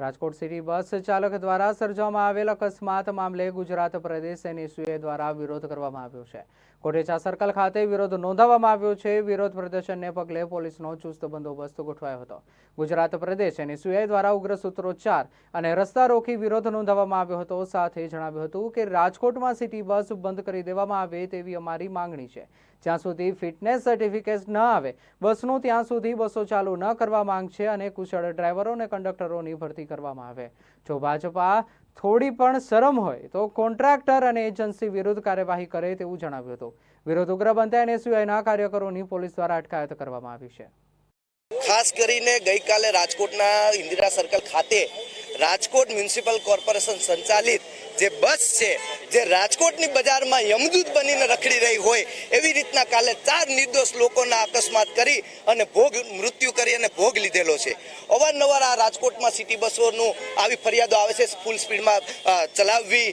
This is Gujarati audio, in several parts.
રાજકોટ સિટી બસ ચાલક દ્વારા સર્જવામાં આવેલ અકસ્માત મામલે ગુજરાત પ્રદેશ એનએસયુએ દ્વારા વિરોધ કરવામાં આવ્યો છે. કોટેચા સર્કલ ખાતે વિરોધ નોંધાવવામાં આવ્યો છે. વિરોધ પ્રદર્શનને પગલે પોલીસનો ચુસ્ત બંદોબસ્ત ગોઠવાયો હતો. ગુજરાત પ્રદેશ એનએસયુએ દ્વારા ઉગ્ર સૂત્રોચ્ચાર અને રસ્તા રોકી વિરોધ નોંધાવવામાં આવ્યો હતો. સાથે જણાવ્યું હતું કે રાજકોટમાં સિટી બસ બંધ કરી દેવામાં આવે તેવી અમારી માંગણી છે. જ્યાં સુધી ફિટનેસ સર્ટિફિકેટ ન આવે, બસનું ત્યાં સુધી બસો ચાલુ ન કરવા માંગ છે અને કુશળ ડ્રાઈવરો અને કંડક્ટરોની ભરતી કરવામાં આવે. જો ભાજપા થોડી પણ શરમ હોય તો કોન્ટ્રાક્ટર અને એજન્સી વિરુદ્ધ કાર્યવાહી કરે તેવું જણાવ્યું હતું. વિરોધ ઉગ્ર બનતા એનએસયુઆઈના કાર્યકરોની પોલીસ દ્વારા અટકાયત કરવામાં આવી છે. ખાસ કરીને ગઈકાલે રાજકોટના ઇન્દિરા સર્કલ ખાતે રાજકોટ મ્યુનિસિપલ કોર્પોરેશન સંચાલિત જે બસ છે જે રાજકોટની બજારમાં યમદૂત બનીને રખડી રહી હોય એવી રીતના કાલે ચાર નિર્દોષ લોકોના અકસ્માત કરી અને ભોગ મૃત્યુ કરી અને ભોગ લીધેલો છે. અવારનવાર આ રાજકોટમાં સિટી બસોનું આવી ફરિયાદો આવે છે ફૂલ સ્પીડમાં ચલાવવી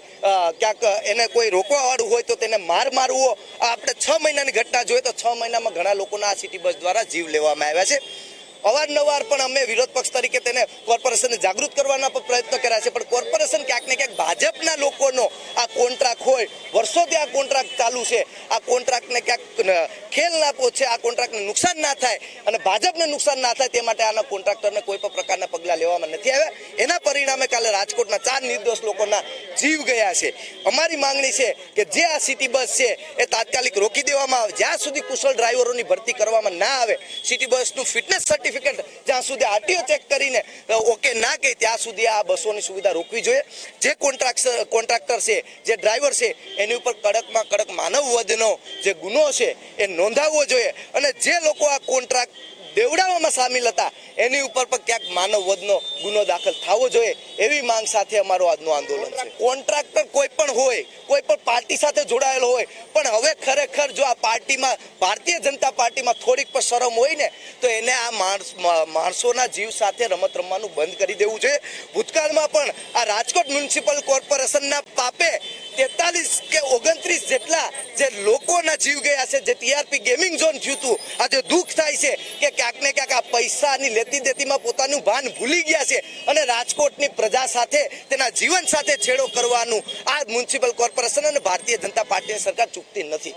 ક્યાંક એને કોઈ રોકવાવાળું હોય તો તેને માર મારવો. આપણે છ મહિનાની ઘટના જોઈએ તો છ મહિનામાં ઘણા લોકોના આ સિટી બસ દ્વારા જીવ લેવામાં આવ્યા છે. અવારનવાર પણ અમે વિરોધ પક્ષ તરીકે તેને કોર્પોરેશનને જાગૃત કરવાના પણ પ્રયત્ન કર્યા છે. પણ કોર્પોરેશન ક્યાંક ને ક્યાંક ભાજપના લોકોનો આ કોન્ટ્રાક્ટ હોય, વર્ષોથી આ કોન્ટ્રાક્ટ ચાલુ છે. આ કોન્ટ્રાક્ટને ક્યાંક ખેલ ના પહોંચે, આ કોન્ટ્રાક્ટને નુકસાન ના થાય અને ભાજપને નુકસાન ના થાય તે માટે આના કોન્ટ્રાક્ટરને કોઈ પણ પ્રકારના પગલાં લેવામાં નથી આવ્યા. એના રાજકોટના ચાર નિર્દોષ લોકોના જીવ ગયા છે. અમારી માંગણી છે કે જે આ સિટી બસ છે એ તાત્કાલિક રોકી દેવામાં આવે. જ્યાં સુધી કુશળ ડ્રાઈવરોની ભરતી કરવામાં ના આવે, સિટી બસનું ફિટનેસ સર્ટિફિકેટ જ્યાં સુધી આરટીઓ ચેક કરીને ઓકે ના કહે, ત્યાં સુધી આ બસોની સુવિધા રોકવી જોઈએ. જે કોન્ટ્રાક્ટર કોન્ટ્રાક્ટર છે, જે ડ્રાઈવર છે, એની ઉપર કડકમાં કડક માનવ વધનો જે ગુનો છે એ નોંધાવવો જોઈએ. અને જે લોકો આ કોન્ટ્રાક્ટ દેવડાવવામાં સામેલ હતા. એની ઉપર પણ ક્યાંક માનવ વધનો ગુનો દાખલ થવો જોઈએ એવી માંગ સાથે અમારું આજનું આંદોલન છે. કોન્ટ્રાક્ટર કોઈ પણ હોય કોઈ પણ પાર્ટી સાથે જોડાયેલો હોય, પણ હવે ખરેખર જો આ પાર્ટીમાં, ભારતીય જનતા પાર્ટીમાં થોડીક પણ શરમ હોય ને, તો એને આ માણસ માણસોના જીવ સાથે રમત રમવાનું બંધ કરી દેવું જોઈએ. ભૂતકાળમાં પણ આ રાજકોટ મ્યુનિસિપલ કોર્પોરેશનના પાપે તેતાલીસ કે ઓગણત્રીસ જેટલા જે લોકોના જીવ ગયા છે, જે ટીઆરપી ગેમિંગ ઝોન થયું હતું આજે દુઃખ થાય છે કે ક્યાંક ને ક્યાંક આ પૈસાની લેતી દેતીમાં પોતાનું ભાન ભૂલી ગયા છે અને રાજકોટની પ્રજા સાથે, તેના જીવન સાથે છેડો કરવાનું આ મ્યુનિસિપલ કોર્પોરેશન અને ભારતીય જનતા પાર્ટીની સરકાર ચૂકતી નથી.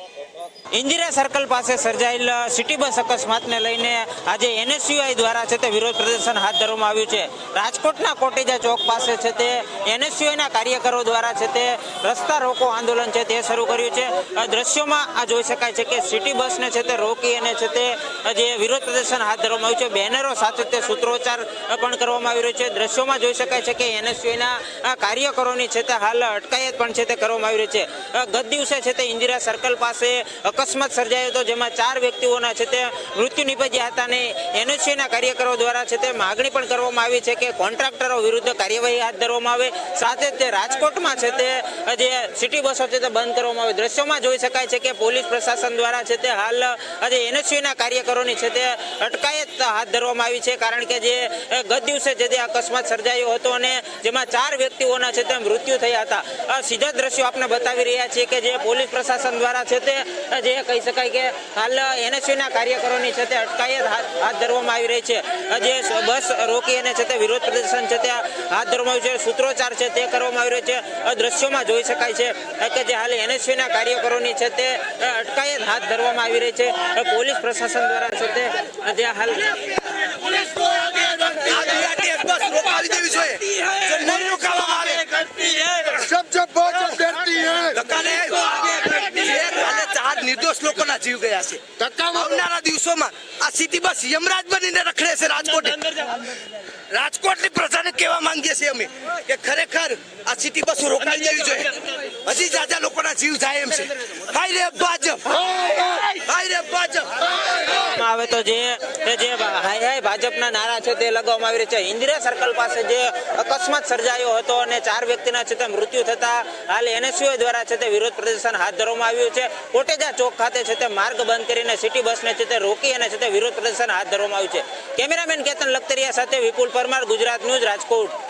ઇન્દિરા સર્કલ પાસે સર્જાયેલ સિટી બસ અકસ્માતને લઈને આજે એનએસયુઆઈ દ્વારા છે તે વિરોધ પ્રદર્શન હાથ ધરવામાં આવ્યું છે. રાજકોટના કોટેજા ચોક પાસે છે તે એનએસયુઆઈના કાર્યકરો દ્વારા છે તે રસ્તા રોકો આંદોલન છે તે શરૂ કર્યું છે. દ્રશ્યોમાં આ જોઈ શકાય છે કે સિટી બસને છે તે રોકી અને છે તે જે વિરોધ પ્રદર્શન હાથ ધરવામાં આવ્યું છે. બેનરો સાથે તે સૂત્રોચ્ચાર પણ કરવામાં આવી રહ્યો છે. દ્રશ્યોમાં જોઈ શકાય છે કે એનએસયુઆઈના કાર્યકરોની છે તે હાલ અટકાયત પણ છે તે કરવામાં આવી રહી છે. ગત દિવસે છે તે ઇન્દિરા સર્કલ પાસે અકસ્માત સર્જાયો હતો, જેમાં ચાર વ્યક્તિઓના છે તે મૃત્યુ નિપજ્યા હતા અને એનએસયુના કાર્યકરો દ્વારા છે તે માગણી પણ કરવામાં આવી છે કે કોન્ટ્રાક્ટરો વિરુદ્ધ કાર્યવાહી હાથ ધરવામાં આવે. સાથે તે રાજકોટમાં છે તે, જે સિટી બસો છે તે બંધ કરવામાં આવે. દ્રશ્યોમાં જોઈ શકાય છે કે પોલીસ પ્રશાસન દ્વારા છે તે હાલ, આજે એનએસયુના કાર્યકરોની છે તે અટકાયત હાથ ધરવામાં આવી છે, કારણ કે જે ગત દિવસે જે અકસ્માત સર્જાયો હતો અને જેમાં ચાર વ્યક્તિઓના છે તે મૃત્યુ થયા હતા. સીધા દ્રશ્યો આપને બતાવી રહ્યા છીએ કે જે પોલીસ પ્રશાસન દ્વારા છે તે જે કહી શકાય કે હાલ એનએસયુના કાર્યકરોની છે તે અટકાયત હાથ ધરવામાં આવી રહી છે. જે બસ રોકી અને છે તે વિરોધ પ્રદર્શન છે તે હાથ ધરવામાં આવ્યું છે. સૂત્રોચ્ચાર છે તે કરવામાં આવી રહ્યો છે. દ્રશ્યોમાં જોઈ શકાય છે કે જે હાલ એનએસયુના કાર્યકરોની છે તે અટકાયત હાથ ધરવામાં આવી રહી છે. પોલીસ પ્રશાસન દ્વારા છે તે જે હાલ બસ રોકાવી દેવી જોઈએ નિર્દોષ લોકોના જીવ ગયા છે. આવનારા દિવસોમાં આ સિટી બસ યમરાજ બનીને રખડે છે રાજકોટ. રાજકોટની પ્રજાને કહેવા માંગીએ છીએ અમે? કે ખરેખર આ સિટી બસ રોકાઈ જવી જોઈએ હજી જાજા લોકોના જીવ જાય એમ છે. હાય રે ભાજપ કરવામાં આવે તો જે હાય હાય ભાજપના નારા છે તે લગાવવામાં આવી રહ્યા છે. ઇન્દિરા સર્કલ પાસે જે અકસ્માત સર્જાયો હતો અને ચાર વ્યક્તિના છે તે મૃત્યુ થતા હાલ એનએસયુએ દ્વારા છે તે વિરોધ પ્રદર્શન હાથ ધરવામાં આવ્યું છે. કોટેજા ચોક ખાતે છે તે માર્ગ બંધ કરીને સિટી બસને છે તે રોકી અને છે તે વિરોધ પ્રદર્શન હાથ ધરવામાં આવ્યું છે. કેમેરામેન કેતન લખતરિયા સાથે વિપુલ પરમાર, ગુજરાત ન્યૂઝ રાજકોટ.